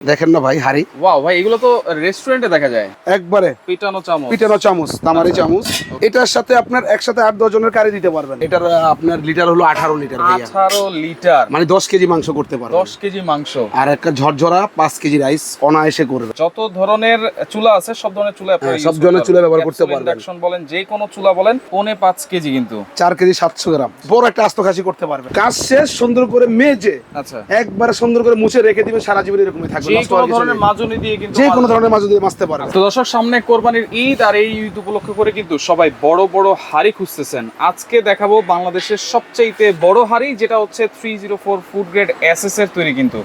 দেখেন না ভাই হাড়ি। ওয়াও ভাই এগুলো তো রেস্টুরেন্টে দেখা যায়। একবারে পিটানো চামচ। পিটানো চামচ তামারি চামচ। এটার সাথে আপনার একসাথে আট দশ জনের কারি দিতে পারবেন। এটার আপনার লিটার হলো আঠারো লিটার আঠারো লিটার মানে দশ কেজি মাংস করতে পারবেন। দশ কেজি মাংস। আর একটা ঝরঝরা পাঁচ কেজি রাইস অনায়াসে করবে। যত ধরনের চুলা আছে সব ধরনের চুলা হ্যাঁ, সব ধরনের চুলা ব্যবহার করতে পারবেন। induction বলেন যে কোনো চুলা বলেন পৌনে পাঁচ কেজি কিন্তু। চার কেজি সাতশো গ্রাম। বড় একটা আস্ত খাসি করতে পারবেন। কাজ শেষ সুন্দর করে মেজে আচ্ছা। একবারে সুন্দর করে মুছে রেখে দিবেন সারা জীবন এরকমই থাকবে। যে কোনো ধরনের। মাজুনি দিয়ে কিন্তু যে কোনো ধরনের মাছ দিয়ে মাছতে পারবেন তো দর্শক সামনে কোরবানির ঈদ আর এই ঈদ উপলক্ষ করে কিন্তু সবাই বড় বড় হাড়ি খুঁজতেছেন। আজকে দেখাবো বাংলাদেশের সবচেয়ে বড় হাড়ি যেটা হচ্ছে three zero four food grade S এর তৈরি কিন্তু।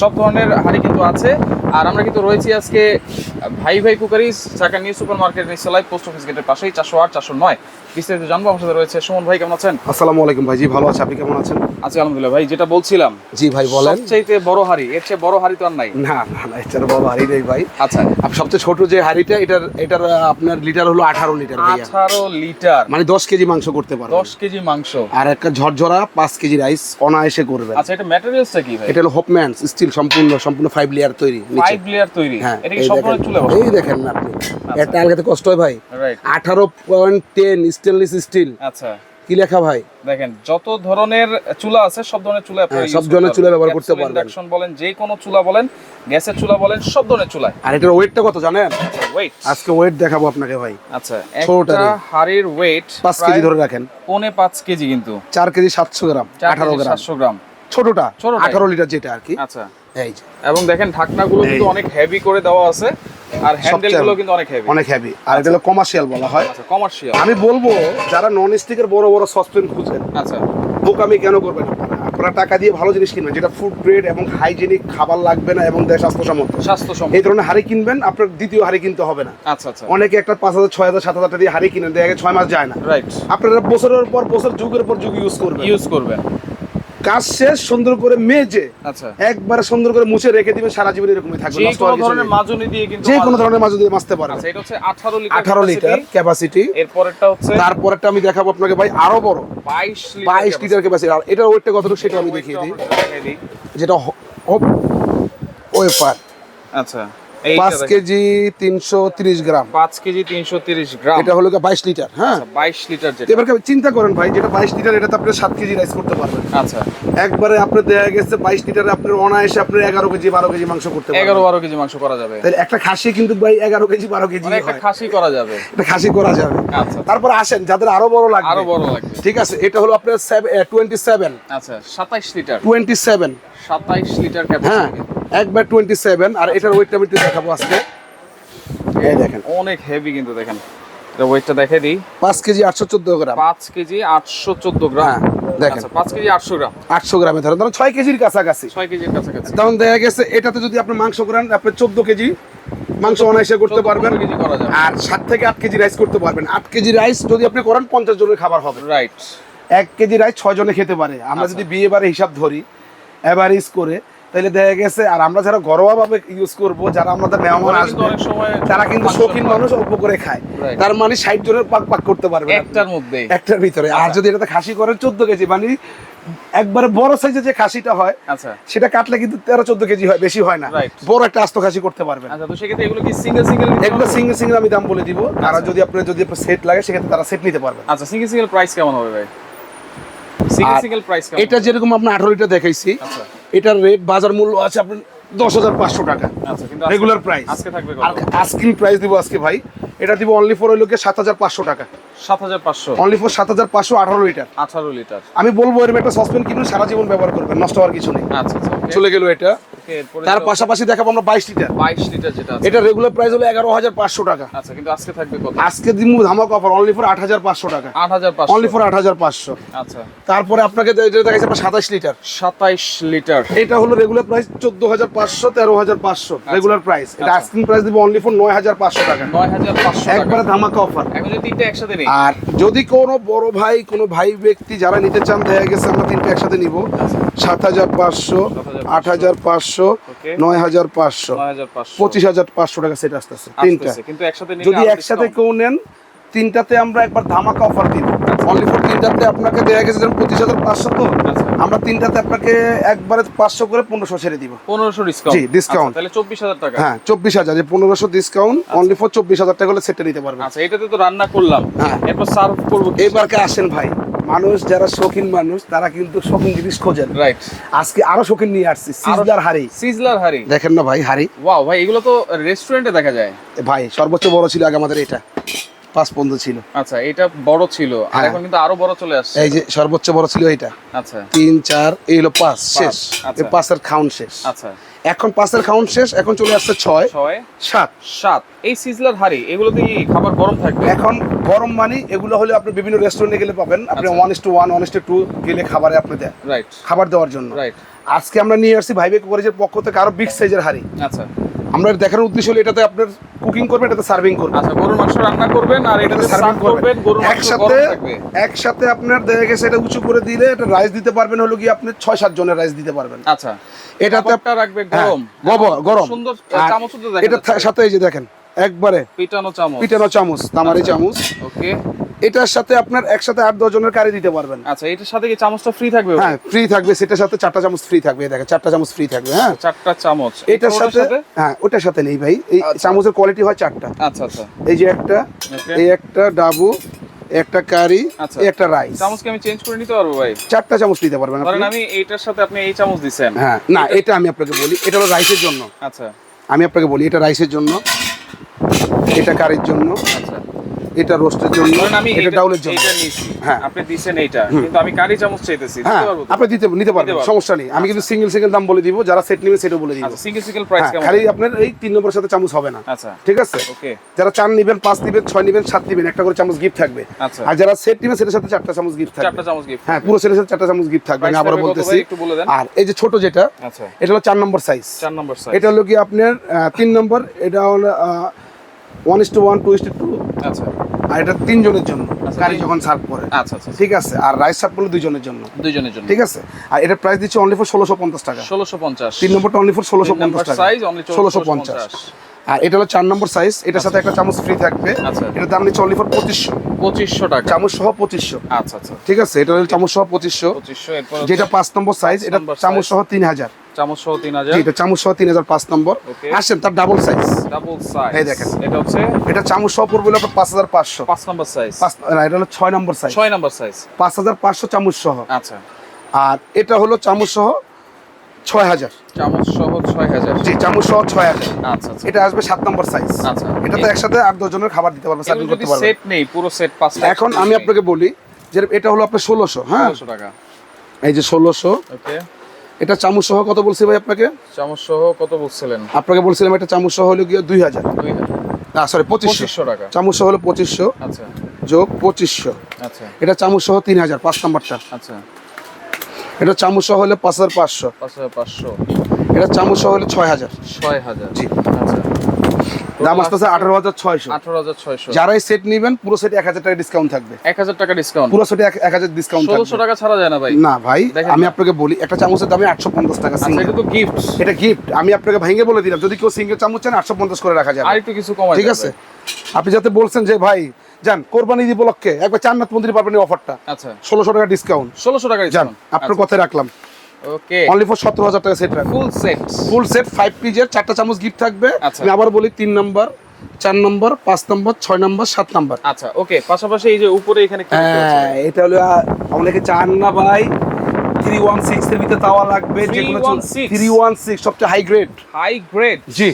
সব ধরনের হাড়ি কিন্তু আছে। আর আমরা কিন্তু রয়েছি আজকে ভাই ভাই cookeries Dhaka new super market নিচতলায় পোস্ট অফিস গেটের পাশেই চারশো আট চারশো নয়। বিস্তারিত জানব। আমার সাথে রয়েছে সুমন ভাই কেমন আছেন? আসসালামু আলাইকুম ভাই জি ভালো আছে। আপনি কেমন আছেন? আছি আলহামদুলিল্লাহ। ভাই যেটা বলছিলাম জি ভাই বলেন। সবচাইতে বড় হাড়ি এর চেয়ে বড় হাড়ি তো আর নাই। না না না এটার বড় হাড়ি নেই ভাই। আচ্ছা। আর সবচেয়ে ছোট যে হাড়িটা এটার এটার আপনার লিটার হলো আঠারো লিটার ভাই আঠারো লিটার। মানে দশ কেজি মাংস করতে পারবেন। দশ কেজি মাংস। আর একটা ঝরঝরা পাঁচ কেজি রাইস অনায়াসে করবে আচ্ছা এটা ম্যাটেরিয়ালসটা কি ভাই? এটা হলো হোপম্যান স্টিল সম্পূর্ণ সম্পূর্ণ ফাইভ লেয়ার তৈরি নিচে। ফাইভ লেয়ার তৈরি? হ্যাঁ এটা কি সম্পূর্ণ চুলে বসে? এই দেখেন না আপনি। একটা আলগাতে কষ্ট হয় ভাই। রাইট আঠারো পয়েন্ট টেন স্টেনলেস স্টিল আচ্ছা। কি লেখা ভাই? দেখেন যত ধরনের চুলা আছে সব ধরনের চুলা হ্যাঁ, সব ধরনের চুলা ব্যবহার করতে পারবেন। induction বলেন যে কোনো চুলা বলেন গ্যাসের চুলা বলেন সব ধরনের চুলায় আর এটার ওয়েটটা কত জানেন? ওয়েট আজকে ওয়েট দেখাবো আপনাকে ভাই। আচ্ছা একটা। হাড়ির ওয়েট পাঁচ কেজি ধরে রাখেন। পৌনে পাঁচ কেজি কিন্তু। চার কেজি সাতশো গ্রাম চার আঠারো কেজি গ্রাম। সাতশো গ্রাম। ছোটটা ছোটটাই। আঠারো লিটার যেটা আর কি। আচ্ছা। এই এবং দেখেন ঢাকনাগুলো কিন্তু অনেক হেভি করে দেওয়া আছে আর হ্যান্ডেলগুলো কিন্তু অনেক হেভি অনেক হেভি আর এটা হলো কমার্শিয়াল বলা হয়। আচ্ছা কমার্শিয়াল আমি বলব যারা নন স্টিকের বড় বড় সসপেন খুঁজেন আচ্ছা। বোকামি কেন করবেন আপনারা? টাকা দিয়ে ভালো জিনিস কিনবেন যেটা ফুড গ্রেড এবং হাইজেনিক খাবার লাগবে না এবং দেয় স্বাস্থ্যসম্মত। স্বাস্থ্য এই ধরনের হাড়ি কিনবেন আপনার দ্বিতীয় হাড়ি কিনতে হবে না। আচ্ছা আচ্ছা। অনেকে একটা পাঁচ হাজার ছয় হাজার সাত হাজার টাকা দিয়ে হাড়ি কিনেন দেখে ছয় মাস যায় না। রাইট আপনারা বছরের পর বছর যুগের পর যুগ ইউজ করবেন। ইউজ করবেন। কাজ শেষ সুন্দর করে মেজে আচ্ছা। একবারে সুন্দর করে মুছে রেখে দিবেন সারা জীবন এরকমই থাকবে। যে কোনো ধরনের। মাজুনি দিয়ে কিন্তু যে কোনো ধরনের মাছ দিয়ে মাছতে পারবেন আচ্ছা এটা হচ্ছে 18 লিটার আঠারো লিটার ক্যাপাসিটি এরপরেরটা হচ্ছে তারপরেরটা আমি দেখাবো আপনাকে ভাই আরও বড়। 22 লিটার বাইশ লিটার ক্যাপাসিটি আর এটার ওয়েটটা কতটুকু সেটা আমি দেখিয়ে দিই। যেটা ওয়েফার। আচ্ছা। পাঁচ কেজি তিনশো তিরিশ গ্রাম। 5 কেজি 330 গ্রাম। এটা হলো বাইশ লিটার হ্যাঁ? আচ্ছা 22 লিটার যেটা। এবার চিন্তা করেন ভাই যেটা বাইশ লিটার এটাতে আপনি কেজি রাইস করতে পারবেন। আচ্ছা। একবারে গেছে লিটারে অনায়াসে আপনার এগারো কেজি বারো কেজি মাংস করতে 11 পারবেন 12 কেজি মাংস করা যাবে। তাহলে একটা খাসি কিন্তু ভাই এগারো কেজি বারো কেজি মানে একটা খাসি করা যাবে। এটা খাসি করা যাবে। আচ্ছা। তারপর আসেন যাদের আরও বড় লাগবে। আরও বড় লাগবে। ঠিক আছে এটা হলো আপনার টোয়েন্টি সেভেন আচ্ছা 27 litre. Twenty seven 27 litre capacity একবার টোয়েন্টি সেভেন আর এটার ওয়েটটা আমি দেখাবো আজকে। এই দেখেন। অনেক হেভি কিন্তু দেখেন। ওয়েটটা দেখে দিই। পাঁচ কেজি আটশো চোদ্দ গ্রাম। 5 কেজি 814 গ্রাম। হ্যাঁ, দেখেন। আচ্ছা 5 কেজি 800 গ্রাম। আটশো গ্রামে ধরেন ধরেন ছয় কেজির কাছাকাছি। 6 কেজির কাছাকাছি। তখন দেখা গেছে এটাতে যদি আপনি মাংস করেন আপনি চোদ্দ কেজি মাংস অনায়াসে করতে পারবেন। আর সাত থেকে আট কেজি রাইস করতে পারবেন। আট কেজি রাইস যদি আপনি করেন পঞ্চাশ জনের খাবার হবে। রাইট এক কেজি রাইস ছয় জনে খেতে পারে। আমরা আচ্ছা। যদি বিয়ে বারে হিসাব ধরি এভারেজ করে তাহলে দেখা গেছে আর আমরা যারা ঘরোয়া ভাবে ইউজ করব যারা আমাদের মেহমান আসবে তারা কিন্তু শৌখিন মানুষ অল্প করে খায়। তার মানে ষাট জনের পাক পাক করতে পারবে একটার মধ্যে একটার ভিতরে। আর আচ্ছা। যদি এটাতে খাসি করেন চোদ্দ কেজি মানে একবারে বড় সাইজের যে খাসিটা হয় আচ্ছা। সেটা কাটলে কিন্তু তেরো চোদ্দ কেজি হয় বেশি হয় না। বড় একটা আস্ত খাসি করতে পারবেন। আচ্ছা তো সেক্ষেত্রে এগুলো কি সিঙ্গেল সিঙ্গেল এগুলো সিঙ্গেল সিঙ্গেল আমি দাম বলে দিব। তারা যদি আপনার যদি সেট লাগে সেক্ষেত্রে তারা সেট নিতে পারবেন আচ্ছা সিঙ্গেল সিঙ্গেল প্রাইস কেমন হবে ভাই? সিঙ্গেল সিঙ্গেল প্রাইস কেমন এটা যেরকম আপনার আঠারো লিটার দেখাইছি আচ্ছা। এটার রেট বাজার মূল্য আছে আপনার দশ হাজার পাঁচশো টাকা। আচ্ছা আজকে- রেগুলার প্রাইস আজকে থাকবে আর আস্কিং প্রাইস দিব আজকে ভাই এটা দিব অনলি ফর ওই লোকে সাত হাজার পাঁচশো টাকা। 7500 অনলি ফর সাত হাজার পাঁচশো আঠারো লিটার। 18 লিটার। আমি বলব এরকম একটা সসপেন কিনুন সারা জীবন ব্যবহার করবেন নষ্ট হওয়ার কিছু নেই। আচ্ছা আচ্ছা চলে গেল এটা। তার পাশাপাশি দেখাবো আমরা বাইশ লিটার। 22 লিটার যেটা এটা রেগুলার প্রাইস হলো এগারো হাজার পাঁচশো টাকা। আচ্ছা কিন্তু আজকে থাকবে কত? আজকে দিন ধামাক অফার অনলি ফর আট হাজার পাঁচশো টাকা। 8500 অনলি ফর আট হাজার পাঁচশো। আচ্ছা। তারপরে আপনাকে যেটা দেখাচ্ছে আপনার সাতাশ লিটার। 27 লিটার। এটা হলো রেগুলার প্রাইস চোদ্দ হাজার পাঁচশো তেরো হাজার পাঁচশো রেগুলার প্রাইস এটা আচ্ছা। আস্কিং প্রাইস দিব অনলি ফর নয় হাজার পাঁচশো টাকা। 9500 টাকা একবারে ধামাকা অফার এখন যদি তিনটা একসাথে নেই। আর যদি কোনো বড় ভাই কোনো ভাই ব্যক্তি যারা নিতে চান দেখা গেছে আমরা তিনটা একসাথে নিব। সাত হাজার পাঁচশো আট হাজার পাঁচশো নয় হাজার পাঁচশো পঁচিশ। হাজার পাঁচশো টাকা সেট আসতেছে। তিনটা। আসতেছে, কিন্তু একসাথে যদি একসাথে কেউ নেন তিনটাতে আমরা একবার ধামাকা অফার দিব। অনলি ফর তিনটাতে আপনাকে দেওয়া গেছে যেমন পঁচিশ হাজার পাঁচশো তো। আচ্ছা। আমরা তিনটাতে আপনাকে একবারে পাঁচশো করে পনেরোশো ছেড়ে দিব। পনেরোশো ডিসকাউন্ট জি, discount। তাহলে চব্বিশ হাজার টাকা। হ্যাঁ চব্বিশ হাজার যে পনেরোশো ডিসকাউন্ট অনলি ফর চব্বিশ হাজার টাকা হলে সেটটা নিতে পারবেন। আচ্ছা এটাতে তো রান্না করলাম। হ্যাঁ। এরপর সার্ভ করব এবারকে আসেন ভাই? মানুষ যারা শৌখিন মানুষ তারা কিন্তু শৌখিন জিনিস খোঁজেন। রাইট আজকে আরও শৌখিন নিয়ে আসছি সিজদার হাড়ি। সিজলার হারি দেখেন না ভাই হাড়ি। ওয়াও ভাই এগুলো তো রেস্টুরেন্টে দেখা যায়। ভাই সর্বোচ্চ বড় ছিল আগে আমাদের এটা। পাঁচ পর্যন্ত ছিল। আচ্ছা এটা বড় ছিল আর হ্যাঁ। এখন কিন্তু আরও বড় চলে আসছে। এই যে সর্বোচ্চ বড় ছিল এটা। আচ্ছা। তিন চার এই হলো পাঁচ শেষ। আচ্ছা। পাঁচের খাউন্ট শেষ। আচ্ছা। এখন পাঁচের খাউন্ট শেষ এখন চলে আসছে ছয় ছয় সাত। সাত। এই সিজলার হাড়ি এগুলোতে কি খাবার গরম থাকবে? এখন গরম মানে এগুলো হলে আপনি বিভিন্ন রেস্টুরেন্টে গেলে পাবেন। আপনি। One is to one one is to two গেলে খাবারে আপনি দেন। রাইট খাবার দেওয়ার জন্য। রাইট আজকে আমরা নিয়ে আসছি ভাইবে কুকারেজের পক্ষ থেকে আরও বিগ সাইজের হাড়ি। আচ্ছা। আমরা দেখার উদ্দেশ্য হলো এটাতে আপনার কুকিং করবেন এটাতে সার্ভিং করবেন। আচ্ছা গরুর মাংস রান্না করবেন আর এটাতে সার্ভিং করবেন। গরুর মাংস একসাথে একসাথে আপনার দেখা গেছে এটা উঁচু করে দিলে এটা রাইস দিতে পারবেন হলো কি আপনি ছয় সাত জনের রাইস দিতে পারবেন। আচ্ছা এটাতে খাবারটা রাখবে হ্যাঁ, গরম। গরম গরম। সুন্দর চামচ তো দেখেন এটা সাথে এই যে দেখেন একবারে পিটানো চামচ। পিটানো চামচ তামারি চামচ। ওকে। এটার সাথে আপনার একসাথে আট দশ জনের কারি দিতে পারবেন। আচ্ছা এটার সাথে কি চামচটা ফ্রি থাকবে হ্যাঁ ফ্রি থাকবে সেটার সাথে চারটা চামচ ফ্রি থাকবে এই দেখেন চারটা চামচ ফ্রি থাকবে হ্যাঁ। চারটা চামচ। এটার সাথে হ্যাঁ ওটার সাথে নেই ভাই এই আচ্ছা। চামচের কোয়ালিটি হয় চারটা। আচ্ছা আচ্ছা। এই যে একটা এই একটা ডাবু একটা কারি আচ্ছা। একটা রাইস। চামচ কি আমি চেঞ্জ করে নিতে পারব ভাই? চারটা চামচ নিতে পারবেন আপনি। আমি এটার সাথে আপনি এই চামচ দিছেন। হ্যাঁ না এটা আমি আপনাকে বলি এটা হলো রাইসের জন্য। আচ্ছা। আমি আপনাকে বলি এটা রাইসের জন্য এটা কারির জন্য। আচ্ছা। এটা রোস্টের জন্য আমি এটা ডাউলের জন্য। হ্যাঁ। আপনি দিছেন এইটা কিন্তু আমি কারি চামচ চাইতেছি হ্যাঁ? আপনি দিতে নিতে পারবেন সমস্যা নেই। আমি কিন্তু সিঙ্গেল সিঙ্গেল দাম বলে দিব যারা সেট নেবে সেটাও বলে দিব। আচ্ছা সিঙ্গেল সিঙ্গেল প্রাইস কেমন? খালি আপনার এই তিন নম্বরের সাথে চামচ হবে না। আচ্ছা। ঠিক আছে? ওকে। যারা চার নিবেন পাঁচ নিবেন ছয় নিবেন সাত নিবেন একটা করে চামচ গিফট থাকবে। আচ্ছা। আর যারা সেট নিবেন সেটার সাথে চারটা চামচ গিফট থাকবে। চারটা চামচ গিফট হ্যাঁ পুরো সেটের সাথে চারটা চামচ গিফট থাকবে আমি আবার বলতেছি। আর এই যে ছোট যেটা আচ্ছা। এটা হলো চার নম্বর সাইজ চার নম্বর সাইজ এটা হলো কি আপনার তিন নম্বর এটা হলো one is to one two is to two two. আর এটা তিনজনের জন্য আচ্ছা, গাড়ি যখন সার্ভ করে। আচ্ছা আচ্ছা ঠিক আছে? আর রাইস সার্ভ করলে দুইজনের জন্য। দুইজনের জন্য। ঠিক আছে? আর এটার প্রাইস দিচ্ছে অনলি ফর ষোলোশো পঞ্চাশ টাকা। ষোলোশো পঞ্চাশ। তিন নম্বরটা অনলি ফর ষোলোশো পঞ্চাশ টাকা। ষোলোশো পঞ্চাশ। আর এটা হলো চার নম্বর সাইজ এটার সাথে একটা চামচ ফ্রি থাকবে। আচ্ছা। এটার দাম নিচ্ছে অনলি ফর পঁচিশশো। পঁচিশশো টাকা। চামচ সহ পঁচিশশো। আচ্ছা আচ্ছা। ঠিক আছে? এটা হলো চামচ সহ পঁচিশশো। যেটা পাঁচ নম্বর সাইজ এটা চামচ সহ তিন হাজার। চামচ সহ এটা সহ পাঁচ নম্বর. আসেন তার ডাবল সাইজ ডাবল সাইজ এই দেখেন। এটা হচ্ছে এটা চামচ সহ পড়বে আপনার পাঁচ নম্বর সাইজ না, এটা হলো নম্বর সাইজ নম্বর সাইজ চামচ সহ আচ্ছা। আর এটা হলো চামচ সহ ছয় হাজার। চামচ সহ ছয় হাজার। জি চামচ সহ ছয় হাজার। আচ্ছা আচ্ছা। এটা আসবে সাত নম্বর সাইজ আচ্ছা। এটাতে একসাথে আট দশ জনের খাবার দিতে পারবেন সার্ভিং করতে যদি সেট নেই পুরো সেট পাঁচটা এখন আমি আপনাকে বলি যে এটা হলো আপনার ষোলোশো হ্যাঁ? ষোলোশো টাকা। এই যে ষোলোশো। ওকে এটা চামচ সহ কত বলছি ভাই আপনাকে? চামচ সহ কত বলছিলেন? আপনাকে বলছিলাম এটা চামচ সহ হলো গিয়ে দুই হাজার। দুই না সরি পঁচিশশো টাকা। চামচ সহ হলো পঁচিশশো আচ্ছা। যোগ পঁচিশশো। আচ্ছা। এটা চামচ সহ তিন হাজার পাঁচ নাম্বারটা। আচ্ছা। এটা চামচ সহ হলে পাঁচ হাজার পাঁচশো। পাঁচ হাজার পাঁচশো। এটা চামচ সহ হলে ছয় হাজার। ছয় হাজার। জি। আচ্ছা দাম আসতেছে আঠারো হাজার ছয়শো। আঠারো হাজার ছয়শো। যারাই সেট নেবেন পুরো সেটে এক হাজার টাকা ডিসকাউন্ট থাকবে। এক হাজার টাকা ডিসকাউন্ট পুরো সেটে এক হাজার ডিসকাউন্ট ষোলোশো টাকা ছাড়া যায় না ভাই। না ভাই আমি আপনাকে বলি একটা চামচের দামে আটশো পঞ্চাশ টাকা আচ্ছা সিঙ্গেল এটা তো গিফট এটা গিফট আমি আপনাকে ভেঙে বলে দিলাম যদি কেউ সিঙ্গেল চামচ চান আটশো পঞ্চাশ করে রাখা যাবে। আর একটু কিছু কমাই ঠিক আছে? আপনি যাতে বলছেন যে ভাই যান কোরবানি ঈদ উপলক্ষে একবার চান্নাথ মন্দির পাবেন অফারটা। আচ্ছা। ষোলোশো টাকা ডিসকাউন্ট ষোলোশো টাকা যান আপনার কথা রাখলাম। ওকে। অনলি ফর সতেরো হাজার টাকা সেট রাখবেন full set full set five পিজের চারটা চামচ গিফট থাকবে। আচ্ছা। আমি আবার বলি তিন নম্বর চার নম্বর পাঁচ নম্বর ছয় নম্বর সাত নম্বর আচ্ছা ওকে পাশাপাশি এই যে উপরে এখানে হ্যাঁ এটা হলো অনেকে চান না ভাই। থ্রি ওয়ান সিক্স এর ভিতরে তাওয়া লাগবে যে কোনো 316 থ্রি ওয়ান সিক্স সবচেয়ে হাই গ্রেড হাই গ্রেড জি।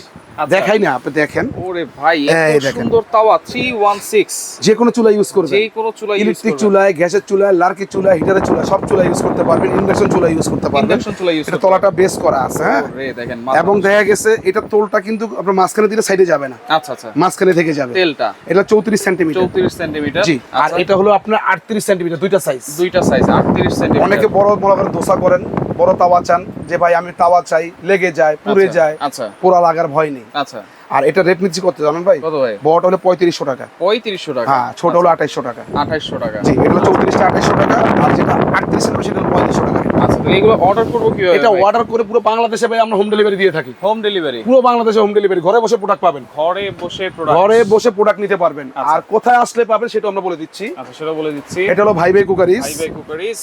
দেখাই না আপনি দেখেন। ওরে ভাই এই। সুন্দর তাওয়া 316 যে কোনো চুলা ইউজ করবেন। যেই কোনো চুলা ইউজ ইলেকট্রিক চুলায় গ্যাসের চুলায় লার্কি চুলা হিটারের চুলা সব চুলা ইউজ করতে পারবেন ইন্ডাকশন চুলা ইউজ করতে পারবেন। ইন্ডাকশন চুলা ইউজ এটা তলাটা বেস করা আছে হ্যাঁ? দেখেন এবং দেখা গেছে এটা তোলটা কিন্তু আপনার মাঝখানে দিলে সাইডে যাবে না। আচ্ছা আচ্ছা। মাঝখানে থেকে যাবে। তেলটা। এটা চৌত্রিশ সেন্টিমিটার 34 সেন্টিমিটার জি আর এটা হলো আপনার আটত্রিশ সেন্টিমিটার দুইটা সাইজ দুইটা সাইজ 38 সেন্টিমিটার অনেকে বড় বড় করেন দোসা করেন। বড় তাওয়া চান যে ভাই আমি তাওয়া চাই লেগে যায় পুড়ে আচ্ছা, যায় পুরা পোড়া লাগার ভয় নেই। আচ্ছা। আর এটা রেট নিচ্ছি কত জানেন ভাই? কত ভাই? বড়টা হলো পঁয়ত্রিশশো টাকা। পঁয়ত্রিশশো টাকা। হ্যাঁ ছোট হলো আঠাইশশো টাকা। আঠাইশশো টাকা। জি এটা হলো চৌত্রিশটা আঠাইশশো টাকা আর যেটা আটত্রিশ নেবে সেটা হলো পঁয়ত্রিশশো টাকা। আচ্ছা এগুলো অর্ডার করব কীভাবে এটা অর্ডার করে পুরো বাংলাদেশে ভাই আমরা হোম ডেলিভারি দিয়ে থাকি। হোম ডেলিভারি পুরো বাংলাদেশে হোম ডেলিভারি ঘরে বসে প্রোডাক্ট পাবেন। ঘরে বসে প্রোডাক্ট ঘরে বসে প্রোডাক্ট নিতে পারবেন। আচ্ছা। আর কোথায় আসলে পাবেন সেটা আমরা বলে দিচ্ছি। আচ্ছা সেটা বলে দিচ্ছি। এটা হলো ভাই ভাই cookeries by cookeries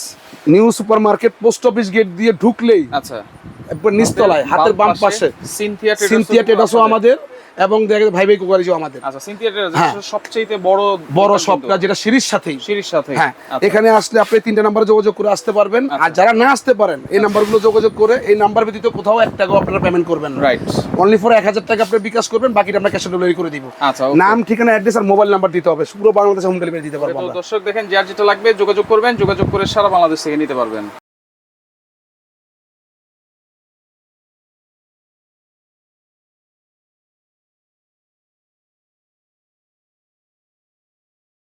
new super market post office gate দিয়ে ঢুকলেই আচ্ছা। একবার নিচতলায় হাতের বাম পাশে সিনথিয়া টেটাসও আমাদের। এবং দেখা যায় ভাই ভাই কুকারিজও আমাদের। আচ্ছা হ্যাঁ। সবচেয়ে বড় বড় শপটা যেটা সিঁড়ির সাথেই। সিঁড়ির সাথে হ্যাঁ আচ্ছা। এখানে আসলে আপনি তিনটা নাম্বারে যোগাযোগ করে আসতে পারবেন। আর আচ্ছা। যারা না আসতে পারেন এই নাম্বারগুলো যোগাযোগ করে এই নাম্বার ব্যতীত কোথাও এক টাকাও আপনারা পেমেন্ট করবেন রাইট অনলি ফর এক হাজার টাকা আপনি বিকাশ করবেন বাকিটা আমরা ক্যাশ ডেলিভারি করে দিব। আচ্ছা নাম ঠিকানা অ্যাড্রেস আর মোবাইল নাম্বার দিতে হবে। পুরো বাংলাদেশে হোম ডেলিভারি দিতে পারব দর্শক দেখেন যার যেটা লাগবে যোগাযোগ করবেন। যোগাযোগ করে সারা বাংলাদেশ থেকে নিতে পারবেন।